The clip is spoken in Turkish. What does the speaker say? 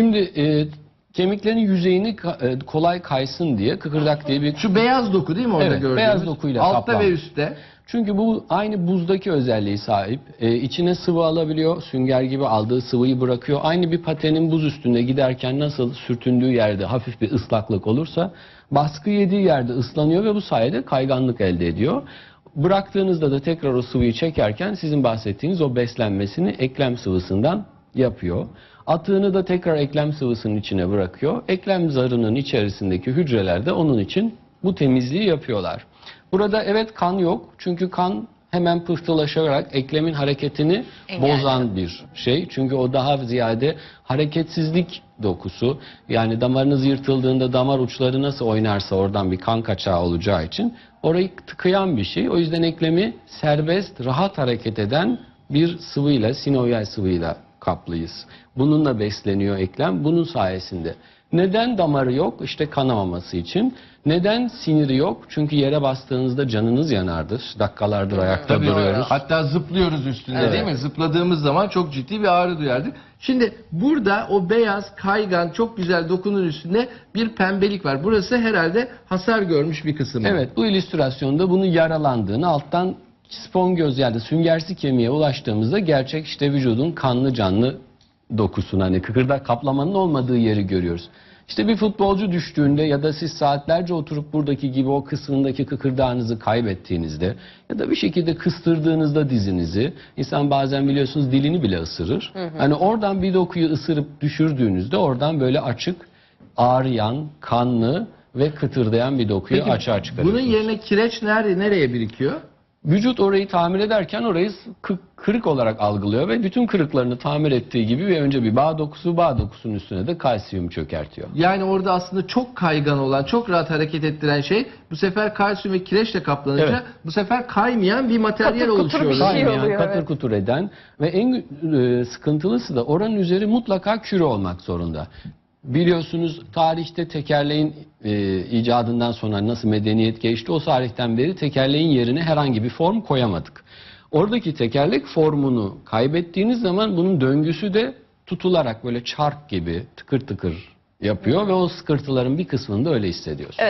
Şimdi e, kemiklerin yüzeyini ka- e, kolay kaysın diye kıkırdak diye bir Şu beyaz doku değil mi orada Evet, gördüğümüz? beyaz dokuyla Altta kaplanmış. ve üstte. Çünkü bu aynı buzdaki özelliği sahip. Ee, içine sıvı alabiliyor. Sünger gibi aldığı sıvıyı bırakıyor. Aynı bir patenin buz üstünde giderken nasıl sürtündüğü yerde hafif bir ıslaklık olursa baskı yediği yerde ıslanıyor ve bu sayede kayganlık elde ediyor. Bıraktığınızda da tekrar o sıvıyı çekerken sizin bahsettiğiniz o beslenmesini eklem sıvısından yapıyor. Atığını da tekrar eklem sıvısının içine bırakıyor. Eklem zarının içerisindeki hücreler de onun için bu temizliği yapıyorlar. Burada evet kan yok. Çünkü kan hemen pıhtılaşarak eklemin hareketini Engelliyor. bozan bir şey. Çünkü o daha ziyade hareketsizlik dokusu. Yani damarınız yırtıldığında damar uçları nasıl oynarsa oradan bir kan kaçağı olacağı için orayı tıkayan bir şey. O yüzden eklemi serbest, rahat hareket eden bir sıvıyla, sinovyal sıvıyla kaplıyız. Bununla besleniyor eklem. Bunun sayesinde. Neden damarı yok? İşte kanamaması için. Neden siniri yok? Çünkü yere bastığınızda canınız yanardır. Dakikalardır ayakta Tabii. duruyoruz. Hatta zıplıyoruz üstünde Evet. değil mi? Zıpladığımız zaman çok ciddi bir ağrı duyardık. Şimdi burada o beyaz, kaygan, çok güzel dokunun üstünde bir pembelik var. Burası herhalde hasar görmüş bir kısım. Evet bu illüstrasyonda bunun yaralandığını alttan spongöz yani süngersi kemiğe ulaştığımızda gerçek işte vücudun kanlı canlı dokusunu hani kıkırdak kaplamanın olmadığı yeri görüyoruz. İşte bir futbolcu düştüğünde ya da siz saatlerce oturup buradaki gibi o kısmındaki kıkırdağınızı kaybettiğinizde ya da bir şekilde kıstırdığınızda dizinizi insan bazen biliyorsunuz dilini bile ısırır. Hani oradan bir dokuyu ısırıp düşürdüğünüzde oradan böyle açık ağrıyan, kanlı ve kıtırdayan bir dokuyu Peki, açığa çıkarıyorsunuz. bunun yerine kireç nerede, nereye birikiyor? Vücut orayı tamir ederken orayı kı- kırık olarak algılıyor ve bütün kırıklarını tamir ettiği gibi ve önce bir bağ dokusu, bağ dokusunun üstüne de kalsiyum çökertiyor. Yani orada aslında çok kaygan olan, çok rahat hareket ettiren şey bu sefer kalsiyum ve kireçle kaplanınca Evet. bu sefer kaymayan bir materyal Katır kutur oluşuyor. bir şey Kaymayan, oluyor, katır evet. kutur eden ve en e, sıkıntılısı da oranın üzeri mutlaka küre olmak zorunda. Biliyorsunuz tarihte tekerleğin e, icadından sonra nasıl medeniyet geçti o tarihten beri tekerleğin yerine herhangi bir form koyamadık. Oradaki tekerlek formunu kaybettiğiniz zaman bunun döngüsü de tutularak böyle çark gibi tıkır tıkır yapıyor ve o sıkırtıların bir kısmını da öyle hissediyorsunuz.